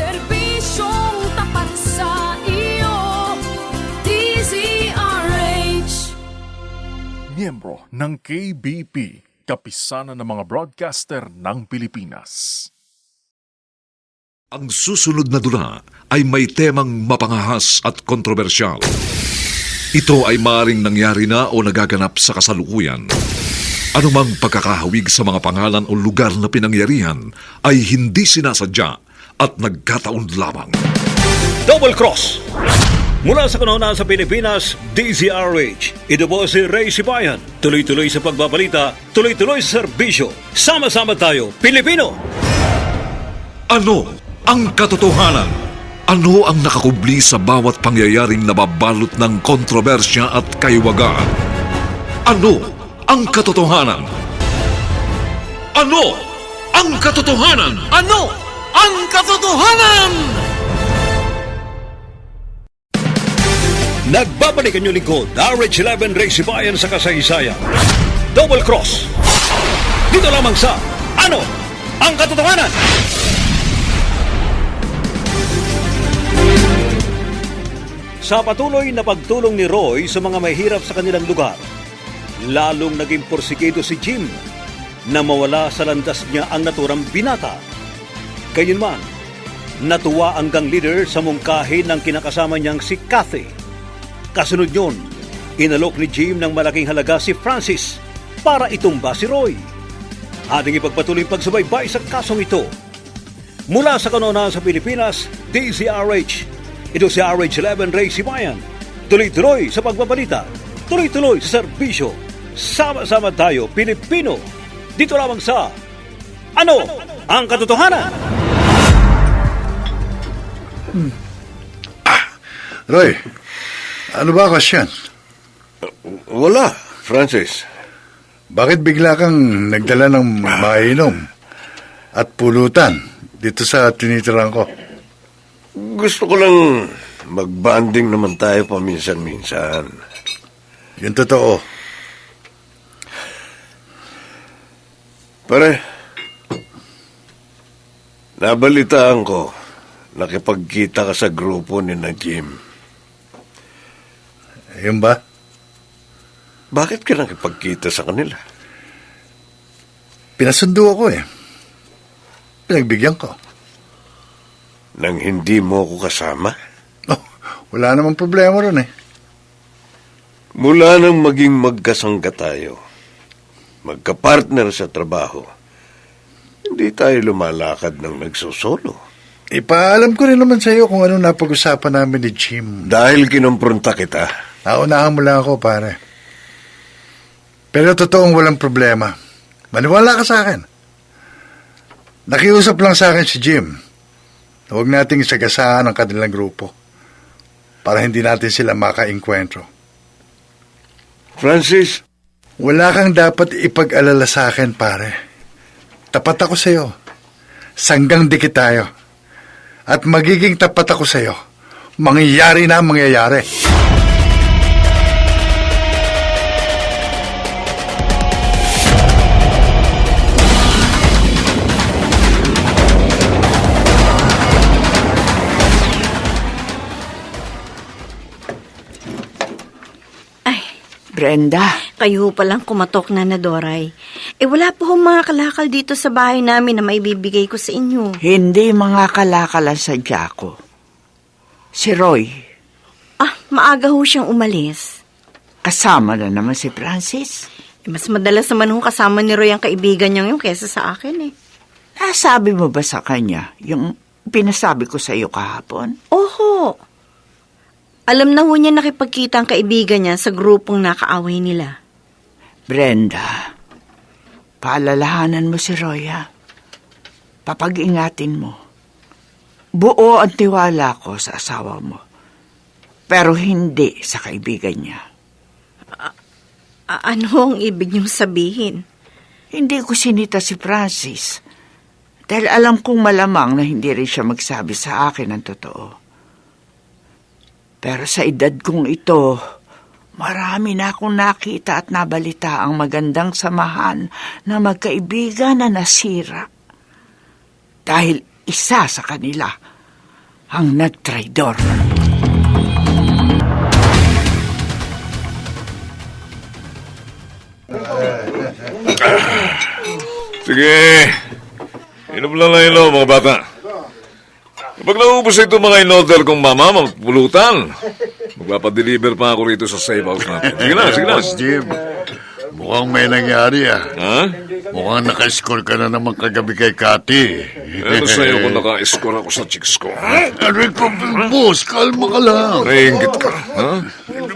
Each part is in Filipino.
Serbisyong tapat sa iyo DZRH Miyembro ng KBP, kapisanan ng mga broadcaster ng Pilipinas. Ang susunod na dula ay may temang mapangahas at kontrobersyal. Ito ay maring nangyari na o nagaganap sa kasalukuyan. Anumang pagkakahawig sa mga pangalan o lugar na pinangyarihan ay hindi sinasadya at nagkataon lamang. Double Cross. Mula sa kanuna sa Pilipinas, DZRH. Ito po si Ray Sibayan. Tuloy-tuloy sa pagbabalita, tuloy-tuloy sa serbisyo. Sama-sama tayo, Pilipino! Ano ang katotohanan? Ano ang nakakubli sa bawat pangyayaring nababalot ng kontrobersya at kaiwagaan? Ano ang katotohanan? Ano ang katotohanan? Ano ang katotohanan? Nagbabalik ang lingkod, RH11 Ray Sibayan sa kasaysayan. Double Cross. Dito lamang sa Ano ang katotohanan? Sa patuloy na pagtulong ni Roy sa mga mahirap sa kanilang lugar, lalong naging porsigido si Jim na mawala sa landas niya ang naturang binata. Gayunman, natuwa ang gang leader sa mungkahi ng kinakasama niyang si Kathy. Kasunod yun, inalok ni Jim ng malaking halaga si Francis para itumba si Roy. Ating ipagpatuloy pagsubaybay sa kasong ito. Mula sa kanona sa Pilipinas, DZRH. Ito si RH11 Ray Sibayan. Tuloy-tuloy sa pagbabalita. Tuloy-tuloy sa serbisyo. Sama-sama tayo, Pilipino. Dito lamang sa Ano ang katotohanan? Roy, ano ba question? Wala, Francis. Bakit bigla kang nagdala ng mainom at pulutan dito sa tinitiran ko? Gusto ko lang magbanding naman tayo paminsan-minsan. Yung totoo. Pare, nabalitaan ko, nakipagkita ka sa grupo ni na Jim. Yun ba? Bakit ka nakipagkita sa kanila? Pinasundo ako eh. Pinagbigyan ko. Nang hindi mo ko kasama? Oh, wala namang problema ron eh. Mula nang maging magkasangga tayo, magkapartner sa trabaho, hindi tayo lumalakad ng nagsusolo. Ipaalam ko rin naman sa iyo kung ano napag-usapan namin ni Jim. Dahil kinumpronta kita, Naunahan mo lang ako, pare. Pero totoong walang problema. Maniwala ka sa akin. Nakiusap lang sa akin si Jim. Huwag nating sagasaan ang kanilang grupo para hindi natin sila makainkwentro. Francis, Wala kang dapat ipag-alala sa akin, pare. Tapat ako sa iyo. Sanggang dikit tayo. At magiging tapat ako sa iyo. Mangyayari na ang mangyayari. Ay, Brenda, kayo palang kumatok na na Doray. Eh wala po akong mga kalakal dito sa bahay namin na maibibigay ko sa inyo. hindi mga kalakalan sa ko. Si Roy, Ah, maaga ho siyang umalis. kasama na naman si Francis. Eh, mas madalas naman ho kasama ni Roy ang kaibigan niyang yun kesa sa akin eh. Nasabi mo ba sa kanya yung pinasabi ko sa iyo kahapon? Oho. Alam na ho niya nakipagkita ang kaibigan niya sa grupong nakaaway nila. Brenda, paalalahanan mo si Roy ha. Papag-ingatin mo. Buo ang tiwala ko sa asawa mo. Pero hindi sa kaibigan niya. A- ano ang ibig niyong sabihin? Hindi ko sinita si Francis. Dahil alam kong malamang na hindi rin siya magsabi sa akin ang totoo. Pero sa edad kong ito, marami na akong nakita at nabalita ang magandang samahan na magkaibigan na nasira. Dahil isa sa kanila ang nagtraidor. Sige. Inom lang na ilo, mga bata. Kapag naubos ito mga in-order kong mama, magpulutan. Magpapadeliver pa ako rito sa safe house natin. Sige na, sige na. Boss Jim, mukhang may nangyari ah. Ha? Mukhang naka-score ka na naman kagabi kay Kati. Ano sa'yo kung naka-score ako sa chicks ko? Ha? Aray ko, boss, kalma ka lang. Naiingit ka, ha?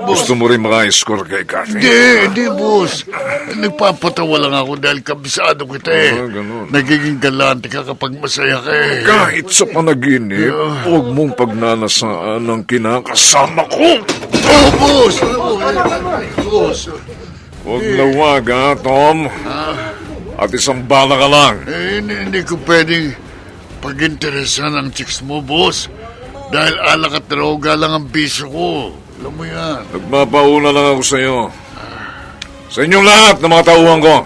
Gusto mo rin maka-score kay Kathy? Hindi, hindi, boss. Nagpapatawa lang ako dahil kabisado kita eh. Ah, ganun. Nagiging galante ka kapag masaya ka eh. Kahit sa panaginip, huwag mong pagnanasaan ang kinakasama ko. Oh, boss! Boss, Huwag na wag, ha, Tom? At isang bala ka lang. eh, hindi, hindi ko pwedeng pag-interesan ang chicks mo, boss. Dahil alak at droga lang ang biso ko. Alam mo yan. Nagpapauna lang ako sa'yo. Sa inyong lahat na mga tauhan ko.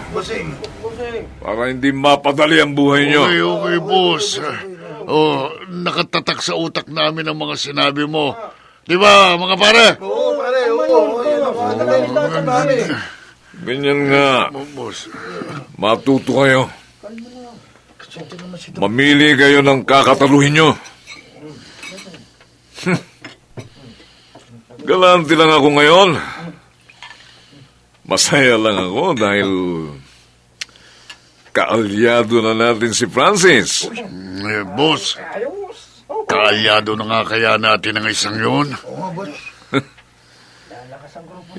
Para hindi mapadali ang buhay nyo. Okay, okay, boss. Oh, nakatatak sa utak namin ang mga sinabi mo. Di ba, mga pare? Ganyan nga. Boss. Matuto kayo. Mamili kayo ng kakataluhin nyo. Galante lang ako ngayon. Masaya lang ako dahil kaalyado na natin si Francis. Eh, boss, kaalyado na nga kaya natin ang isang yun.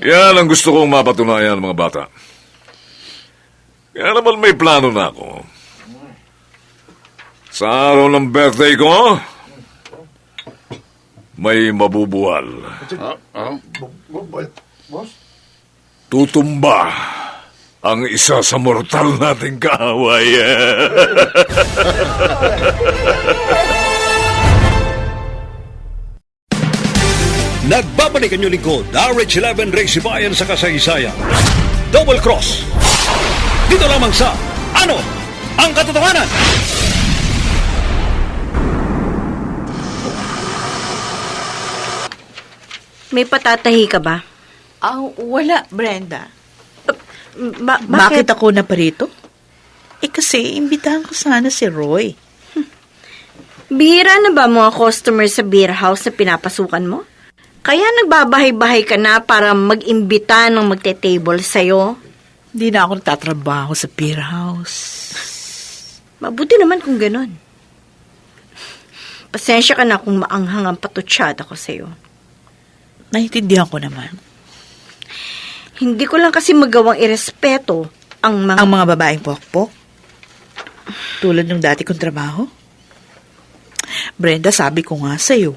Yan ang gusto kong mapatunayan mga bata. Kaya naman may plano na ako. Sa araw ng birthday ko, may mabubuwal. Tutumba ang isa sa mortal nating kaaway. Nagbabalik ang lingkod, RH11 Race Bayan sa kasaysayan. Double Cross. Dito lamang sa Ano ang Katotohanan? May patatahi ka ba? Ah, wala, Brenda. Ba- Bakit bakit? ako na parito? Eh kasi, imbitahan ko sana si Roy. Bihira na ba mga customer sa beer house na pinapasukan mo? Kaya nagbabahay-bahay ka na para mag-imbita ng magte-table sa'yo? Hindi na ako nagtatrabaho sa beer house. Mabuti naman kung ganon. Pasensya ka na kung maanghang ang patutsada ko sa'yo. Naintindihan ko naman. Hindi ko lang kasi magawang irespeto ang mga... Ang mga babaeng pokpok. Tulad ng dati kong trabaho. Brenda, sabi ko nga sa'yo,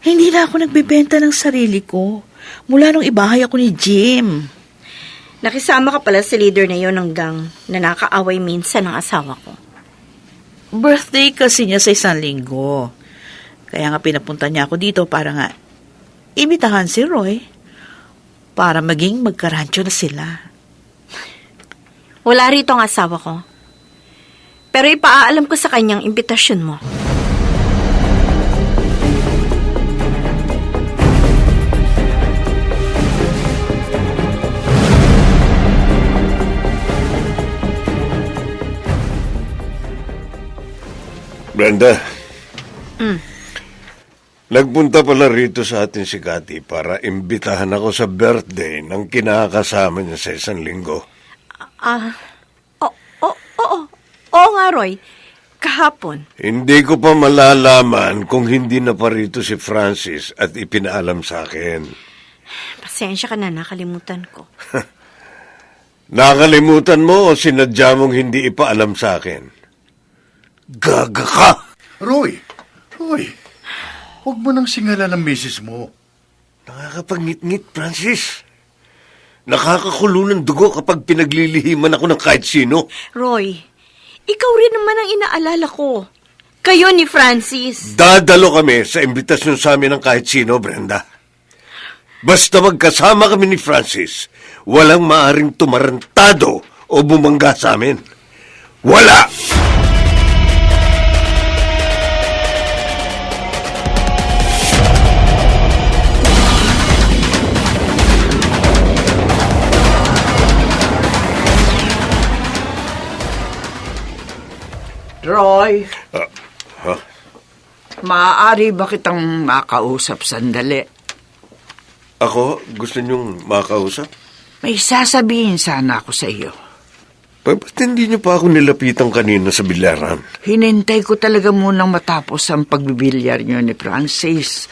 hindi na ako nagbebenta ng sarili ko. Mula nung ibahay ako ni Jim. Nakisama ka pala sa leader na yon ng gang na nakaaway minsan ng asawa ko. Birthday kasi niya sa isang linggo. Kaya nga pinapunta niya ako dito para nga imitahan si Roy para maging magkarancho na sila. Wala rito ang asawa ko. Pero ipaalam ko sa kanyang imbitasyon mo. Brenda. Nagpunta pala rito sa atin si Kati para imbitahan ako sa birthday ng kinakasama niya sa isang linggo. Ah, oo, oo, oo. Oo nga, Roy. Kahapon. Hindi ko pa malalaman kung hindi na pa rito si Francis at ipinaalam sa akin. Pasensya ka na, nakalimutan ko. Nakalimutan mo o sinadya mong hindi ipaalam sa akin? Gaga ka! Roy, Roy, huwag mo nang singalan ng misis mo. Nakakapangit-ngit, Francis. Nakakakulo ng dugo kapag pinaglilihiman ako ng kahit sino. Roy, ikaw rin naman ang inaalala ko. Kayo ni Francis. Dadalo kami sa imbitasyon sa amin ng kahit sino, Brenda. Basta magkasama kami ni Francis, walang maaring tumarantado o bumangga sa amin. Wala! Roy, Ah, ha? maaari ba kitang makausap sandali? Ako, gusto niyong makausap? May sasabihin sana ako sa iyo. Pa- Ba't hindi niyo pa ako nilapitan kanina sa bilyaran? Hinintay ko talaga munang matapos ang pagbibilyar niyo ni Francis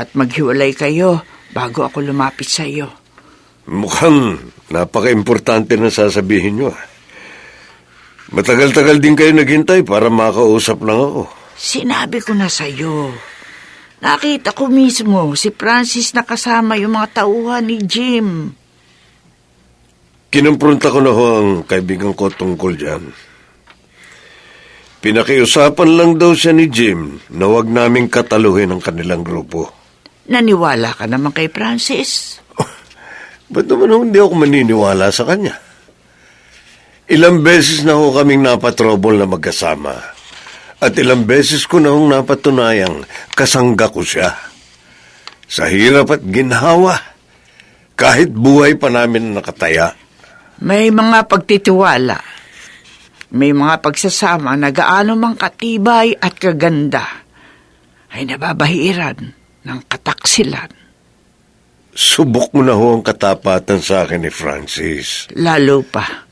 at maghiwalay kayo bago ako lumapit sa iyo. Mukhang napaka-importante na sasabihin niyo. ah. Matagal-tagal din kayo naghintay para makausap lang ako. Sinabi ko na sa iyo. Nakita ko mismo si Francis na kasama yung mga tauhan ni Jim. Kinumpronta ko na ho ang kaibigan ko tungkol dyan. Pinakiusapan lang daw siya ni Jim na huwag naming kataluhin ang kanilang grupo. Naniwala ka naman kay Francis. Ba't naman hindi ako maniniwala sa kanya? Ilang beses na ho kaming napatrobol na magkasama. At ilang beses ko na hong napatunayang kasangga ko siya. Sa hirap at ginhawa. Kahit buhay pa namin nakataya. May mga pagtitiwala. May mga pagsasama na gaano mang katibay at kaganda ay nababahiran ng kataksilan. Subok mo na ho ang katapatan sa akin ni Francis. Lalo pa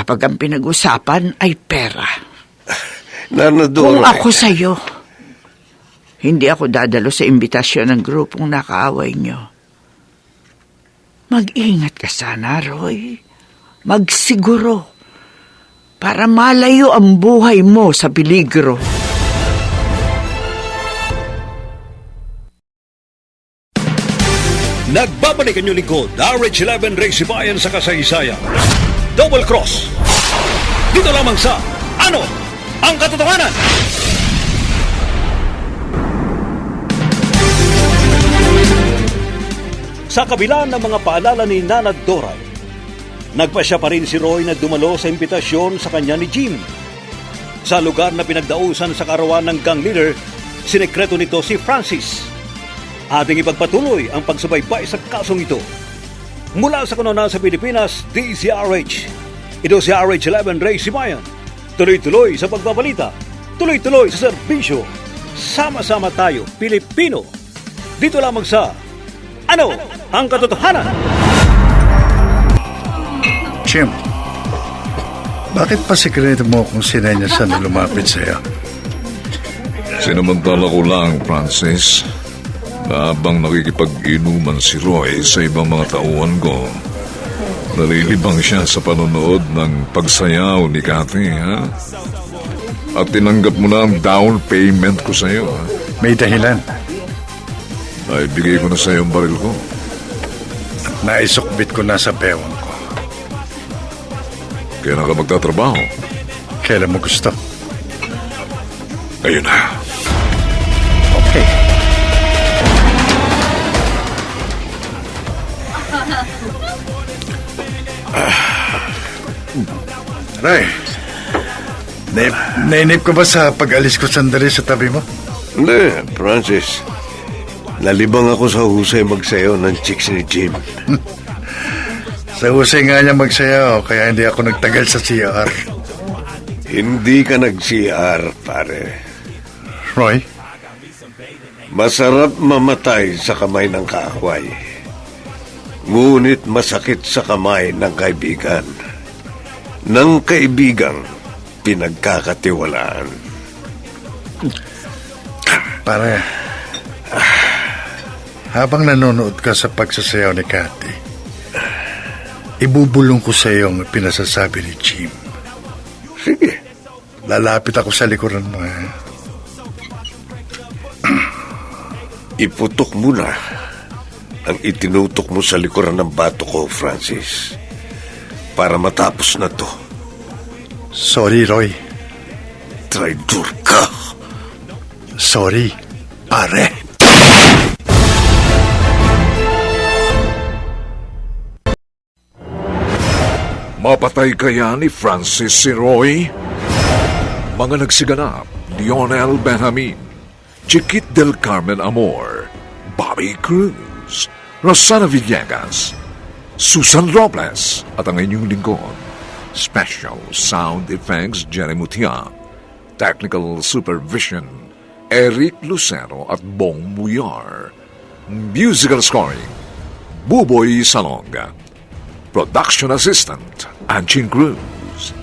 kapag ang pinag-usapan ay pera. Nanadoro. Kung ako sa'yo, hindi ako dadalo sa imbitasyon ng grupong nakaaway nyo. Mag-ingat ka sana, Roy. Magsiguro. Para malayo ang buhay mo sa peligro. Nagbabalik ang inyong lingkod, RH11 Race Bayan sa kasaysayan. Double Cross. Dito lamang sa Ano ang Katotohanan? Sa kabila ng mga paalala ni Nanad Doray, nagpasya pa rin si Roy na dumalo sa imbitasyon sa kanya ni Jim. Sa lugar na pinagdausan sa karawan ng gang leader, sinekreto nito si Francis. Ating ipagpatuloy ang pagsubaybay sa kasong ito. Mula sa kanunaan sa Pilipinas, DZRH. Ito si RH11 Ray Simayan. Tuloy-tuloy sa pagbabalita. Tuloy-tuloy sa serbisyo. Sama-sama tayo, Pilipino. Dito lamang sa Ano ang Katotohanan? Jim, bakit pa sikreto mo kung sinenyasan na lumapit sa'yo? Sinamantala ko lang, Francis, na habang nakikipag-inuman si Roy sa ibang mga tauhan ko, nalilibang siya sa panonood ng pagsayaw ni Cathy, ha? At tinanggap mo na ang down payment ko sa iyo, ha? May dahilan. Ay, bigay ko na sa iyo ang baril ko. Naisukbit ko na sa bewang ko. Kailan ka magtatrabaho? Kailan mo gusto? Ayun na. Ray, naip, nainip ko ba sa pag-alis ko sandali sa tabi mo? Hindi, Francis. Nalibang ako sa husay magsayo ng chicks ni Jim. Sa husay nga niya magsayaw, kaya hindi ako nagtagal sa CR. Hindi ka nag-CR, pare. Roy, Masarap mamatay sa kamay ng kaaway. Ngunit masakit sa kamay ng kaibigan. Ng kaibigang pinagkakatiwalaan. pare, habang nanonood ka sa pagsasayaw ni Cathy, ibubulong ko sa iyo ang pinasasabi ni Jim. Sige, Lalapit ako sa likuran mo, ha? iputok mo na ang itinutok mo sa likuran ng bato ko, Francis. Para matapos na to, Sorry, Roy. traitor ka. Sorry, pare. Mapatay kaya ni Francis si Roy? Mga nagsiganap, Lionel Benjamin, Chiquit del Carmen Amor, Bobby Cruz, Rosana Villegas, Susan Robles, at ang inyong lingkod, Special Sound Effects Jerry Mutia, Technical Supervision, Eric Lucero at Bong Muyar. Musical Scoring, Buboy Salonga. Production Assistant, Anchin Cruz.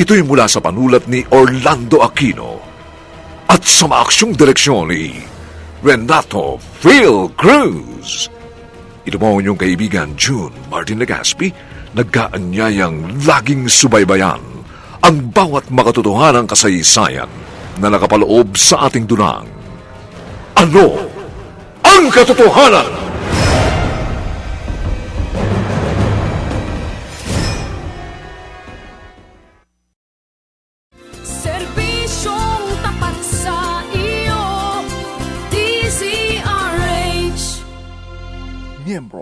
Ito'y mula sa panulat ni Orlando Aquino at sa maaksyong direksyon ni Renato Phil Cruz. Ito po ang inyong kaibigan June Martin Legaspi, nagkaanyayang laging subaybayan ang bawat makatotohanang kasaysayan na nakapaloob sa ating dunang. Ano ang katotohanan?